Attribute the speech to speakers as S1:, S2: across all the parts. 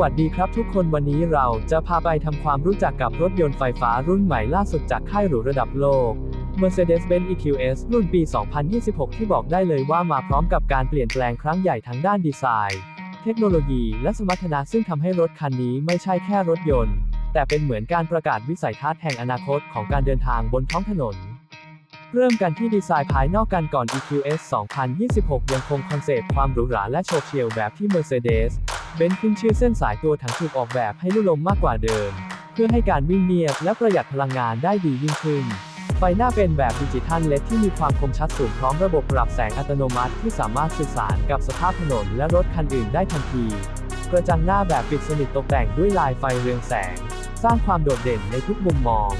S1: วัสดีครับทุกคนวันนี้เราจะพาไปทำความรู้จักกับรถยนต์ไฟฟ้ารุ่นใหม่ล่าสุดจากค่ายหรูระดับโลก Mercedes-Benz EQS รุ่นปี 2026 ที่บอกได้เลยว่ามาพร้อมกับการเปลี่ยนแปลงครั้งใหญ่ทั้งด้านดีไซน์ เทคโนโลยีและสมรรถนะซึ่งทำให้รถคันนี้ไม่ใช่แค่รถยนต์ แต่เป็นเหมือนการประกาศวิสัยทัศน์แห่งอนาคตของการเดินทางบนท้องถนน เริ่มกันที่ดีไซน์ภายนอกกันก่อน EQS 2026 ยังคงคอนเซปต์ความหรูหราและโฉบเฉี่ยวแบบที่ Mercedes เบนซ์ขึ้นชื่อเส้นสายตัวถังถูกออกแบบให้ลุ่ลมมากกว่าเดิม เพื่อให้การวิ่งเนียบและประหยัดพลังงานได้ดียิ่งขึ้น ไฟหน้าเป็นแบบดิจิทัลเลดที่มีความคมชัดสูงพร้อมระบบปรับแสงอัตโนมัติที่สามารถสื่อสารกับสภาพถนนและรถคันอื่นได้ทันที กระจังหน้าแบบปิดสนิทตกแต่งด้วยลายไฟเรืองแสง สร้างความโดดเด่นในทุกมุมมอง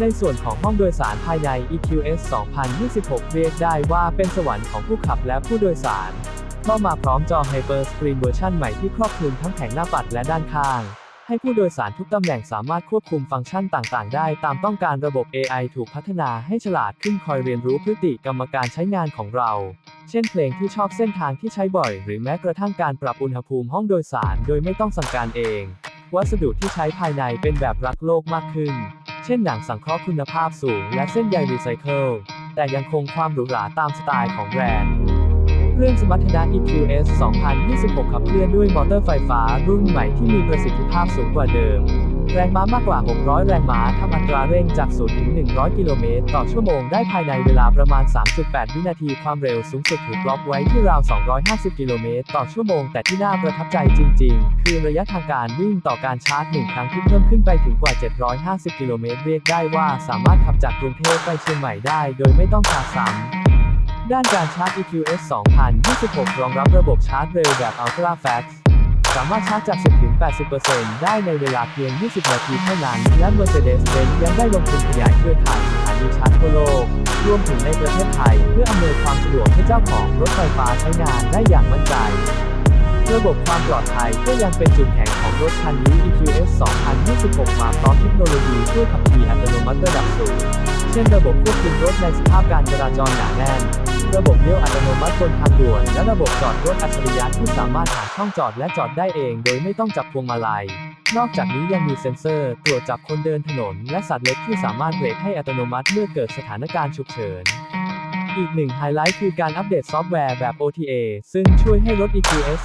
S1: ในส่วนของห้องโดยสารภายใน EQS 2026 เรียกได้ว่าเป็นสวรรค์ของผู้ขับและผู้โดยสาร เพรามาพร้อมจอ Hyper Screen เวอร์ชันใหม่ที่ครอบคลุมทั้งแผงหน้าปัดและด้านข้าง ให้ผู้โดยสารทุกตำแหน่งสามารถควบคุมฟังก์ชันต่างๆ ได้ตามต้องการระบบ AI ถูกพัฒนาให้ฉลาดขึ้นคอยเรียนรู้พฤติกรรมการใช้งานของเรา เช่นเพลงที่ชอบเส้นทางที่ใช้บ่อย หรือแม้กระทั่งการปรับอุณหภูมิห้องโดยสาร โดยไม่ต้องสั่งการเอง วัสดุที่ใช้ภายในเป็นแบบรักโลกมากขึ้น เช่นหนังสังเคราะห์คุณภาพสูง และเส้นใยรีไซเคิลแต่ยังคงความหรูหราตามสไตล์ของแบรนด์ เครื่องสมรรถนะ EQS 2026 ขับเคลื่อนด้วยมอเตอร์ไฟฟ้ารุ่นใหม่ที่มีประสิทธิภาพสูงกว่าเดิม แรงม้ามากกว่า 600 แรงม้าทำอัตราเร่งจาก 0 ถึง 100 กิโลเมตร ต่อชั่วโมงได้ภายในเวลาประมาณ 3.8 วินาที ความเร็วสูงสุดถูกล็อกไว้ที่ราว 250 กิโลเมตร ต่อชั่วโมง แต่ที่น่าประทับใจจริง ๆ คือระยะทางการวิ่งต่อการชาร์จ 1 ครั้งที่เพิ่มขึ้นไปถึงกว่า 750 กิโลเมตร เรียกได้ว่าสามารถขับจากกรุงเทพไปเชียงใหม่ได้ โดยไม่ต้องชาร์จซ้ำ ด้านการชาร์จ EQS 2026 รองรับระบบชาร์จเร็วแบบ Ultra Fast สามารถชาร์จจาก 10-80%ได้ในเวลาเพียง 20 นาทีเท่านั้น และ Mercedes-Benz ยังได้ลงทุนขยายเครือข่ายสถานีชาร์จทั่วโลก รวมถึงในประเทศไทย เพื่ออำนวยความสะดวกให้เจ้าของรถไฟฟ้าใช้งานได้อย่างมั่นใจ ระบบความปลอดภัยก็ยังเป็นจุดแข็งของรถคันนี้ EQS 2026 มาพร้อมเทคโนโลยีช่วยขับขี่อัตโนมัติระดับสูง เช่นระบบควบคุมรถในสภาพการจราจรหนาแน่น ระบบเลี้ยวอัตโนมัติบนทางด่วน และระบบจอดรถอัจฉริยะที่สามารถหาช่องจอดและจอดได้เอง โดยไม่ต้องจับพวงมาลัย นอกจากนี้ยังมีเซ็นเซอร์ ตรวจจับคนเดินถนน และสัตว์เล็กที่สามารถเบรกให้อัตโนมัติเมื่อเกิดสถานการณ์ฉุกเฉินอีกหนึ่งไฮไลท์คือการอัปเดตซอฟต์แวร์แบบ OTA ซึ่งช่วยให้รถ EQS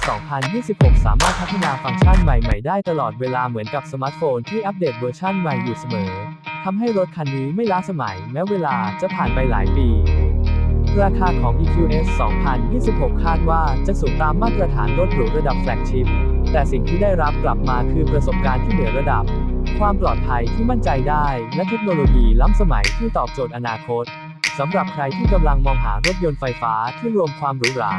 S1: 2026 สามารถพัฒนาฟังก์ชันใหม่ๆ ได้ตลอดเวลาเหมือนกับสมาร์ทโฟนที่อัปเดตเวอร์ชันใหม่อยู่เสมอ ทำให้รถคันนี้ไม่ล้าสมัย แม้เวลาจะผ่านไปหลายปี ราคาของ EQS 2026 คาดว่าจะสูงตามมาตรฐานรถหรูระดับแฟลกชิพ แต่สิ่งที่ได้รับกลับมาคือประสบการณ์ที่เหนือระดับ ความปลอดภัยที่มั่นใจได้ และเทคโนโลยีล้ำสมัยที่ตอบโจทย์อนาคตสำหรับใครที่กำลังมองหารถยนต์ไฟฟ้าที่รวมความหรูหรา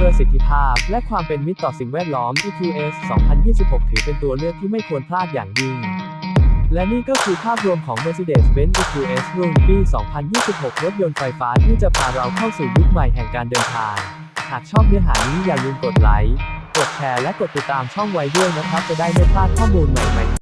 S1: ประสิทธิภาพ และความเป็นมิตรต่อสิ่งแวดล้อม EQS 2026 ถือเป็นตัวเลือกที่ไม่ควรพลาดอย่างยิ่ง และนี่ก็คือภาพรวมของ Mercedes-Benz EQS รุ่นปี 2026 รถยนต์ไฟฟ้าที่จะพาเราเข้าสู่ยุคใหม่แห่งการเดินทาง หากชอบเนื้อหานี้อย่าลืมกดไลค์ กดแชร์และกดติดตามช่องไว้ด้วยนะครับ จะได้ไม่พลาดข้อมูลใหม่ๆ